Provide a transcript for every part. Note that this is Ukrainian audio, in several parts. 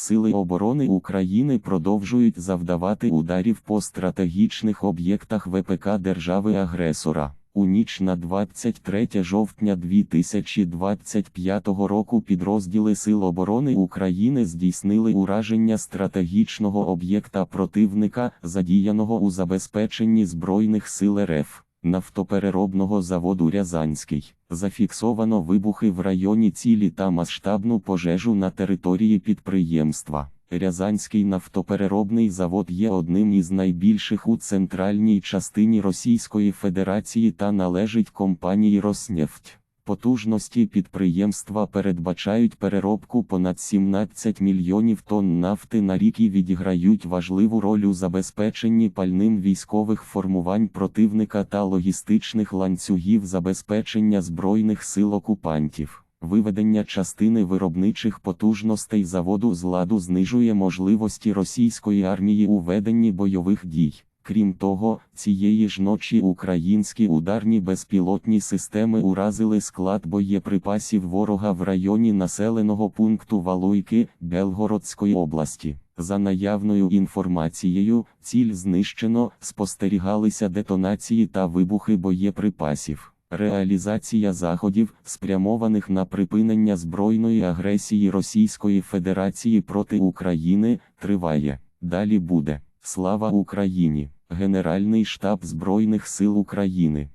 Сили оборони України продовжують завдавати ударів по стратегічних об'єктах ВПК держави-агресора. У ніч на 23 жовтня 2025 року підрозділи Сил оборони України здійснили ураження стратегічного об'єкта противника, задіяного у забезпеченні Збройних сил РФ. Нафтопереробного заводу Рязанський зафіксовано вибухи в районі цілі та масштабну пожежу на території підприємства. Рязанський нафтопереробний завод є одним із найбільших у центральній частині Російської Федерації та належить компанії Роснефть. Потужності підприємства передбачають переробку понад 17 мільйонів тонн нафти на рік і відіграють важливу роль у забезпеченні пальним військових формувань противника та логістичних ланцюгів забезпечення збройних сил окупантів. Виведення частини виробничих потужностей заводу з ладу знижує можливості російської армії у веденні бойових дій. Крім того, цієї ж ночі українські ударні безпілотні системи уразили склад боєприпасів ворога в районі населеного пункту Валуйки Белгородської області. За наявною інформацією, ціль знищено, спостерігалися детонації та вибухи боєприпасів. Реалізація заходів, спрямованих на припинення збройної агресії Російської Федерації проти України, триває. Далі буде. Слава Україні! Генеральний штаб Збройних сил України.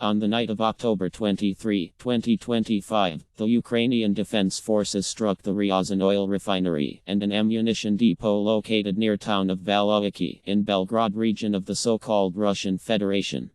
On the night of October 23, 2025, the Ukrainian Defense Forces struck the Ryazan oil refinery and an ammunition depot located near town of Valoiki in Belgrade region of the so-called Russian Federation.